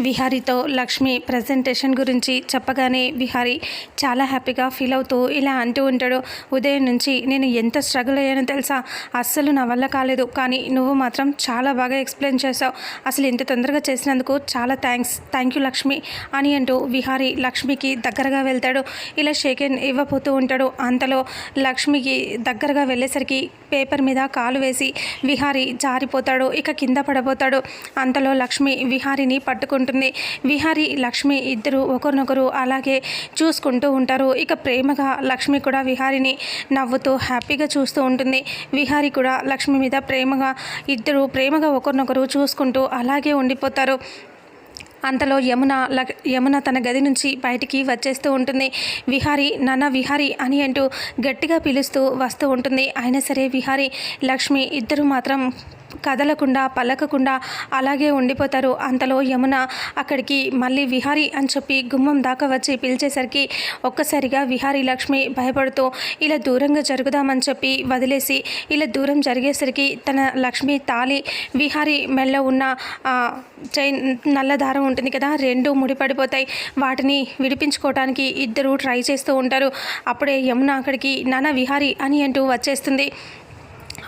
విహారీతో Lakshmi presentation గురించి చెప్పగానే విహారీ చాలా హ్యాపీగా ఫీల్ అవుతూ ఇలా అంటూ ఉంటాడు. ఉదయం నుంచి నేను ఎంత స్ట్రగుల్ అయ్యానో తెలుసా? అస్సలు నా వల్ల కాలేదు. కానీ నువ్వు మాత్రం చాలా బాగా ఎక్స్ప్లెయిన్ చేసావు అసలు ఇంత తొందరగా చేసినందుకు చాలా థ్యాంక్స్ థ్యాంక్ యూ లక్ష్మి అని అంటూ విహారీ లక్ష్మికి దగ్గరగా వెళ్తాడు. ఇలా షేకెన్ ఇవ్వబోతూ ఉంటాడు. అంతలో లక్ష్మికి దగ్గరగా వెళ్ళేసరికి పేపర్ మీద కాలు వేసి విహారి జారిపోతాడు ఇక కింద పడబోతాడు. అంతలో లక్ష్మి విహారిని పట్టుకుంటుంది. విహారి లక్ష్మి ఇద్దరు ఒకరినొకరు అలాగే చూసుకుంటూ ఉంటారు. ఇక ప్రేమగా లక్ష్మి కూడా విహారిని నవ్వుతూ హ్యాపీగా చూస్తూ ఉంటుంది. విహారి కూడా లక్ష్మి మీద ప్రేమగా ఇద్దరు ప్రేమగా ఒకరినొకరు చూసుకుంటూ అలాగే ఉండిపోతారు. అంతలో యమున లక్- యమున తన గది నుంచి బయటికి వచ్చేస్తూ ఉంటుంది. విహారి నాన్న విహారి అని అంటూ గట్టిగా పిలుస్తూ వస్తూ ఉంటుంది. అయినా సరే విహారి లక్ష్మి ఇద్దరు మాత్రం కదలకుండా పలకకుండా అలాగే ఉండిపోతారు. అంతలో యమున అక్కడికి మళ్ళీ విహారి అని చెప్పి గుమ్మం దాకా వచ్చి పిలిచేసరికి ఒక్కసారిగా విహారి లక్ష్మి భయపడుతూ ఇలా దూరంగా జరుగుదామని చెప్పి వదిలేసి ఇలా దూరం జరిగేసరికి తన లక్ష్మి తాలి విహారి మెల్ల ఉన్న చైన్ నల్ల దారం ఉంటుంది కదా రెండు ముడిపడిపోతాయి. వాటిని విడిపించుకోవటానికి ఇద్దరు ట్రై చేస్తూ ఉంటారు. అప్పుడే యమున అక్కడికి నానా విహారి అని అంటూ వచ్చేస్తుంది.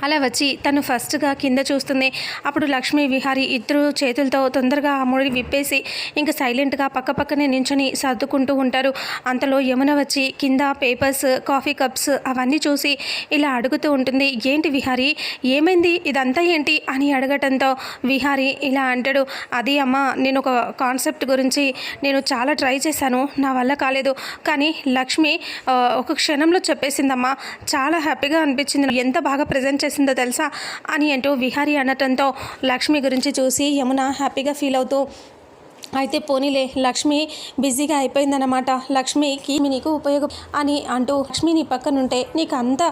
అలా వచ్చి తను ఫస్ట్గా కింద చూస్తుంది. అప్పుడు లక్ష్మి విహారి ఇద్దరు చేతులతో తొందరగా ఆ ముడి విప్పేసి ఇంకా సైలెంట్గా పక్క పక్కనే నించొని సర్దుకుంటూ ఉంటారు. అంతలో యమున వచ్చి కింద పేపర్స్ కాఫీ కప్స్ అవన్నీ చూసి ఇలా అడుగుతూ ఉంటుంది. ఏంటి విహారి ఏమైంది? ఇదంతా ఏంటి? అని అడగటంతో విహారి ఇలా అంటాడు. అది అమ్మ నేను ఒక కాన్సెప్ట్ గురించి నేను చాలా ట్రై చేశాను. నా వల్ల కాలేదు. కానీ లక్ష్మి ఒక క్షణంలో చెప్పేసిందమ్మా. చాలా హ్యాపీగా అనిపించింది. ఎంత బాగా ప్రజెంట్ చేసిందో తెలుసా? అని అంటూ విహారీ అనటంతో లక్ష్మి గురించి చూసి యమున హ్యాపీగా ఫీల్ అవుతూ అయితే పోనీలే లక్ష్మి బిజీగా అయిపోయిందన్నమాట. లక్ష్మికి నీకు ఉపయోగం అని అంటూ లక్ష్మి నీ పక్కనుంటే నీకు అంత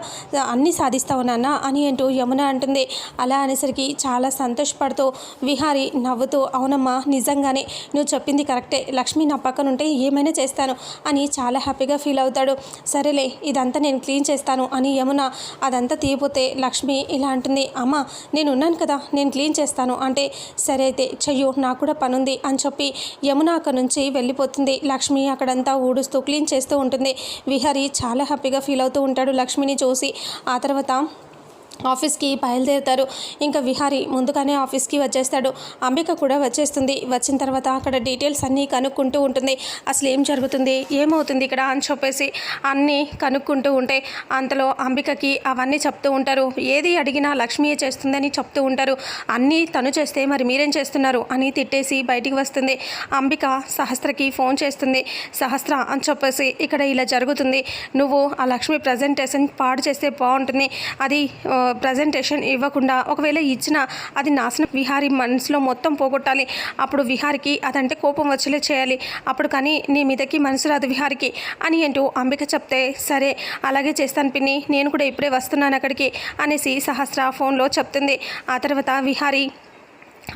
అన్నీ సాధిస్తావు నాన్న అని అంటూ యమున అంటుంది. అలా అనేసరికి చాలా సంతోషపడుతూ విహారి నవ్వుతూ అవునమ్మా నిజంగానే నువ్వు చెప్పింది కరెక్టే. లక్ష్మి నా పక్కనుంటే ఏమైనా చేస్తాను అని చాలా హ్యాపీగా ఫీల్ అవుతాడు. సరేలే ఇదంతా నేను క్లీన్ చేస్తాను అని యమున అదంతా తీయపోతే లక్ష్మి ఇలా అంటుంది. అమ్మ నేను ఉన్నాను కదా నేను క్లీన్ చేస్తాను. అంటే సరే అయితే చెయ్యు నాకు కూడా పనుంది అని చెప్పి యమున అక్కడ నుంచి వెళ్ళిపోతుంది. లక్ష్మి అక్కడంతా ఊడుస్తూ క్లీన్ చేస్తూ ఉంటుంది. విహరి చాలా హ్యాపీగా ఫీల్ అవుతూ ఉంటాడు లక్ష్మిని చూసి. ఆ తర్వాత ఆఫీస్కి బయలుదేరుతారు. ఇంకా విహారి ముందుగానే ఆఫీస్కి వచ్చేస్తాడు. అంబిక కూడా వచ్చేస్తుంది. వచ్చిన తర్వాత అక్కడ డీటెయిల్స్ అన్నీ కనుక్కుంటూ ఉంటుంది. అసలు ఏం జరుగుతుంది? ఏమవుతుంది ఇక్కడ అని చెప్పేసి అన్నీ కనుక్కుంటూ ఉంటే అంతలో అంబికకి అవన్నీ చెప్తూ ఉంటారు. ఏది అడిగినా లక్ష్మియే చేస్తుందని చెప్తూ ఉంటారు. అన్నీ తను చేస్తే మరి మీరేం చేస్తున్నారు? అని తిట్టేసి బయటికి వస్తుంది. అంబిక సహస్రకి ఫోన్ చేస్తుంది. సహస్ర అని చెప్పేసి ఇక్కడ ఇలా జరుగుతుంది. నువ్వు ఆ లక్ష్మి ప్రజెంటేషన్ పాడు చేస్తే బాగుంటుంది. అది ప్రజెంటేషన్ ఇవ్వకుండా ఒకవేళ ఇచ్చినా అది నాశనం. విహారి మనసులో మొత్తం పోగొట్టాలి. అప్పుడు విహారికి అదంటే కోపం వచ్చేలా చేయాలి. అప్పుడు కానీ నీ మీదకి మనసు రాదు విహారికి అని అంటూ అంబిక చెప్తే సరే అలాగే చేస్తాను పిన్ని. నేను కూడా ఇప్పుడే వస్తున్నాను అక్కడికి అనేసి సహస్ర ఫోన్లో చెప్తుంది. ఆ తర్వాత విహారి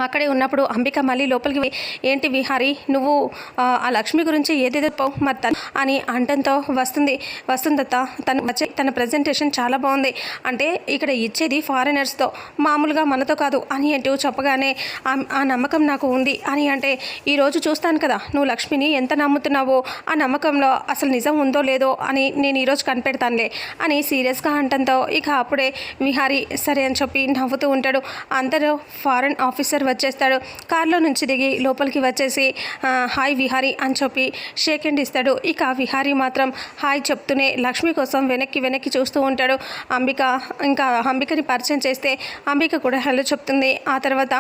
అక్కడే ఉన్నప్పుడు అంబిక మళ్ళీ లోపలికి ఏంటి విహారి నువ్వు ఆ, లక్ష్మి గురించి ఏదేదో చెప్పావు మరి తను అని అంటంతో వస్తుంది. వస్తుందత్త తను వచ్చే తన ప్రజెంటేషన్ చాలా బాగుంది. అంటే ఇక్కడ ఇచ్చేది ఫారినర్స్తో మామూలుగా మనతో కాదు అని అంటూ చెప్పగానే ఆ- నమ్మకం నాకు ఉంది అని అంటే ఈరోజు చూస్తాను కదా నువ్వు లక్ష్మిని ఎంత నమ్ముతున్నావో ఆ నమ్మకంలో అసలు నిజం ఉందో లేదో అని నేను ఈరోజు కనిపెడతానులే అని సీరియస్గా అంటంతో ఇక అప్పుడే విహారి సరే అని చెప్పి నవ్వుతూ ఉంటాడు. అందరూ ఫారెన్ ఆఫీసర్ వచ్చేస్తాడు. కారులో నుంచి దిగి లోపలికి వచ్చేసి హాయ్ విహారీ అని చెప్పి షేక్ హ్యాండ్ ఇస్తాడు. ఇక విహారీ మాత్రం హాయ్ చెప్తూనే లక్ష్మి కోసం వెనక్కి వెనక్కి చూస్తూ ఉంటాడు. అంబిక ఇంకా అంబికని పరిచయం చేస్తే అంబిక కూడా హలో చెప్తుంది. ఆ తర్వాత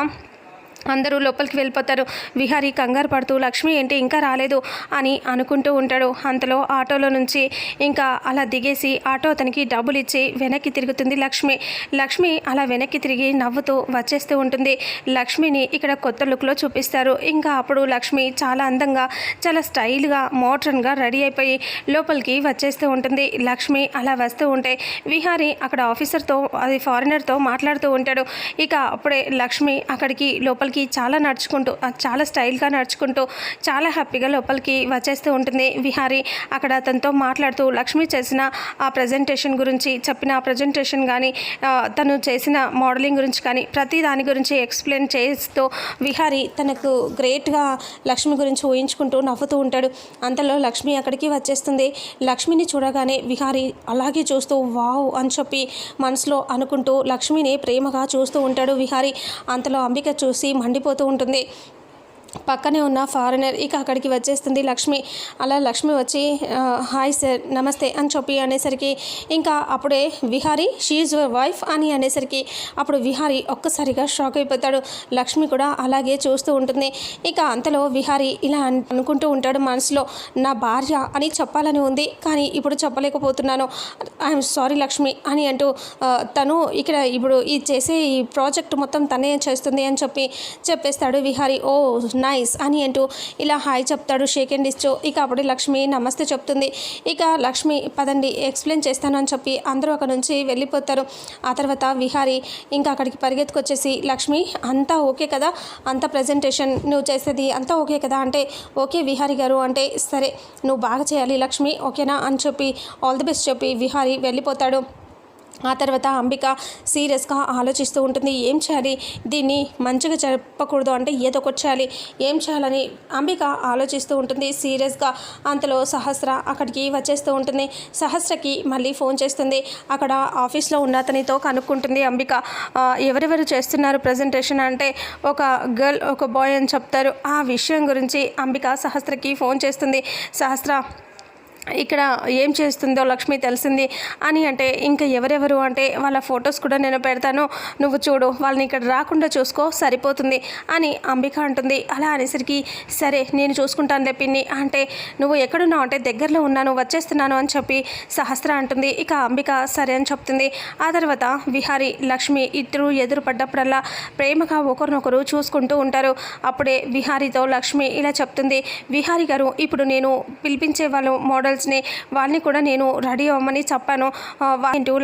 అందరూ లోపలికి వెళ్ళిపోతారు. విహారీ కంగారు పడుతూ లక్ష్మి ఏంటి ఇంకా రాలేదు? అని అనుకుంటూ ఉంటాడు. అంతలో ఆటోలో నుంచి ఇంకా అలా దిగేసి ఆటో అతనికి డబ్బులు ఇచ్చి వెనక్కి తిరుగుతుంది లక్ష్మి. లక్ష్మి అలా వెనక్కి తిరిగి నవ్వుతూ వచ్చేస్తూ ఉంటుంది. లక్ష్మిని ఇక్కడ కొత్త లుక్లో చూపిస్తారు. ఇంకా అప్పుడు లక్ష్మి చాలా అందంగా చాలా స్టైల్గా మోడ్రన్గా రెడీ అయిపోయి లోపలికి వచ్చేస్తూ ఉంటుంది. లక్ష్మి అలా వస్తూ ఉంటే విహారీ అక్కడ ఆఫీసర్తో అది ఫారినర్తో మాట్లాడుతూ ఉంటాడు. ఇక అప్పుడే లక్ష్మి అక్కడికి లోపలికి లోపలికి చాలా నడుచుకుంటూ చాలా స్టైల్గా నడుచుకుంటూ చాలా హ్యాపీగా లోపలికి వచ్చేస్తూ ఉంటుంది విహారీ. అక్కడ అతనితో మాట్లాడుతూ లక్ష్మి చేసిన ఆ ప్రజెంటేషన్ గురించి చెప్పిన ఆ ప్రజెంటేషన్ కానీ తను చేసిన మోడలింగ్ గురించి కానీ ప్రతి దాని గురించి ఎక్స్ప్లెయిన్ చేస్తూ విహారీ తనకు గ్రేట్గా లక్ష్మి గురించి ఊహించుకుంటూ నవ్వుతూ ఉంటాడు. అంతలో లక్ష్మి అక్కడికి వచ్చేస్తుంది. లక్ష్మిని చూడగానే విహారీ అలాగే చూస్తూ వావ్ అని చెప్పి మనసులో అనుకుంటూ లక్ష్మిని ప్రేమగా చూస్తూ ఉంటాడు విహారీ. అంతలో అంబిక చూసి మండిపోతూ ఉంటుంది. పక్కనే ఉన్న ఫారినర్ ఇక అక్కడికి వచ్చేస్తుంది లక్ష్మి. అలా లక్ష్మి వచ్చి హాయ్ సార్ నమస్తే అని చెప్పి అనేసరికి ఇంకా అప్పుడే విహారి షీఈ్ యువర్ వైఫ్ అని అనేసరికి అప్పుడు విహారి ఒక్కసారిగా షాక్ అయిపోతాడు. లక్ష్మి కూడా అలాగే చూస్తూ ఉంటుంది. ఇక అంతలో విహారి ఇలా అనుకుంటూ ఉంటాడు మనసులో నా భార్య అని చెప్పాలని ఉంది. కానీ ఇప్పుడు చెప్పలేకపోతున్నాను. ఐఎమ్ సారీ లక్ష్మి అని అంటూ తను ఇక్కడ ఇప్పుడు ఈ చేసే ఈ ప్రాజెక్ట్ మొత్తం తనే చేస్తుంది అని చెప్పి చెప్పేస్తాడు విహారీ. ఓ నైస్ అని అంటూ ఇలా హాయ్ చెప్తాడు. షేక్ అండ్ ఇచ్చు ఇక అప్పుడు లక్ష్మి నమస్తే చెప్తుంది. ఇక లక్ష్మి పదండి ఎక్స్ప్లెయిన్ చేస్తాను అని చెప్పి అందరూ అక్కడ నుంచి వెళ్ళిపోతారు. ఆ తర్వాత విహారి ఇంకా అక్కడికి పరిగెత్తుకొచ్చేసి లక్ష్మి అంతా ఓకే కదా? అంత ప్రజెంటేషన్ నువ్వు చేసేది అంతా ఓకే కదా? అంటే ఓకే విహారి గారు అంటే సరే నువ్వు బాగా చేయాలి లక్ష్మి ఓకేనా? అని చెప్పి ఆల్ ది బెస్ట్ చెప్పి విహారి వెళ్ళిపోతాడు. ఆ తర్వాత అంబిక సీరియస్గా ఆలోచిస్తూ ఉంటుంది ఏం చేయాలి? దీన్ని మంచిగా చెప్పకూడదు అంటే ఏదో ఒకటి చేయాలి. ఏం చేయాలని? అంబిక ఆలోచిస్తూ ఉంటుంది సీరియస్గా. అంతలో సహస్ర అక్కడికి వచ్చేస్తూ ఉంటుంది. సహస్రకి మళ్ళీ ఫోన్ చేస్తుంది. అక్కడ ఆఫీస్లో ఉన్న అతనితో కనుక్కుంటుంది అంబిక. ఎవరెవరు చేస్తున్నారు ప్రజెంటేషన్? అంటే ఒక గర్ల్ ఒక బాయ్ అని చెప్తారు. ఆ విషయం గురించి అంబిక సహస్రకి ఫోన్ చేస్తుంది. సహస్ర ఇక్కడ ఏం చేస్తుందో లక్ష్మి తెలిసింది అని అంటే ఇంకా ఎవరెవరు? అంటే వాళ్ళ ఫొటోస్ కూడా నేను పెడతాను. నువ్వు చూడు వాళ్ళని ఇక్కడ రాకుండా చూసుకో సరిపోతుంది అని అంబిక అంటుంది. అలా అనేసరికి సరే నేను చూసుకుంటాను పిన్ని. అంటే నువ్వు ఎక్కడున్నావు? అంటే దగ్గరలో ఉన్నాను వచ్చేస్తున్నాను అని చెప్పి సహస్ర అంటుంది. ఇక అంబిక సరే అని చెప్తుంది. ఆ తర్వాత విహారి లక్ష్మి ఇద్దరు ఎదురు పడ్డప్పుడల్లా ప్రేమగా ఒకరినొకరు చూసుకుంటూ ఉంటారు. అప్పుడే విహారీతో లక్ష్మి ఇలా చెప్తుంది. విహారీ గారు ఇప్పుడు నేను పిలిపించే వాళ్ళు మోడల్స్ని వాళ్ళని కూడా నేను రెడీ అవ్వమని చెప్పాను. ఆ,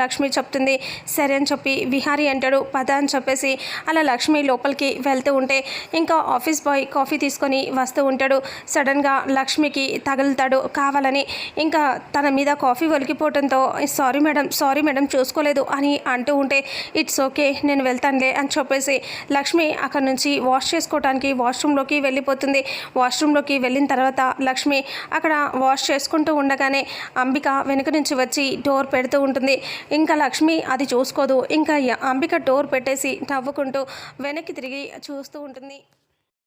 లక్ష్మి చెప్తుంది సరే అని చెప్పి విహారీ అంటాడు. పద అని చెప్పేసి అలా లక్ష్మి లోపలికి వెళ్తూ ఉంటే ఇంకా ఆఫీస్ బాయ్ కాఫీ తీసుకొని వస్తూ ఉంటాడు. సడన్గా లక్ష్మికి తగులుతాడు కావాలని. ఇంకా తన మీద కాఫీ ఒలికిపోవడంతో సారీ మేడం సారీ మేడం చూసుకోలేదు అని అంటూ ఉంటే ఇట్స్ ఓకే నేను వెళ్తానులే అని చెప్పేసి లక్ష్మి అక్కడ నుంచి వాష్ చేసుకోవడానికి వాష్రూమ్లోకి వెళ్ళిపోతుంది. వాష్రూమ్లోకి వెళ్ళిన తర్వాత లక్ష్మి అక్కడ వాష్ చేసుకుంటూ ఉండగానే అంబిక వెనుక నుంచి వచ్చి డోర్ పెడుతూ ఉంటుంది. ఇంకా లక్ష్మి అది చూసుకోదు. ఇంకా అంబిక డోర్ పెట్టేసి నవ్వుకుంటూ వెనక్కి తిరిగి చూస్తూ ఉంటుంది.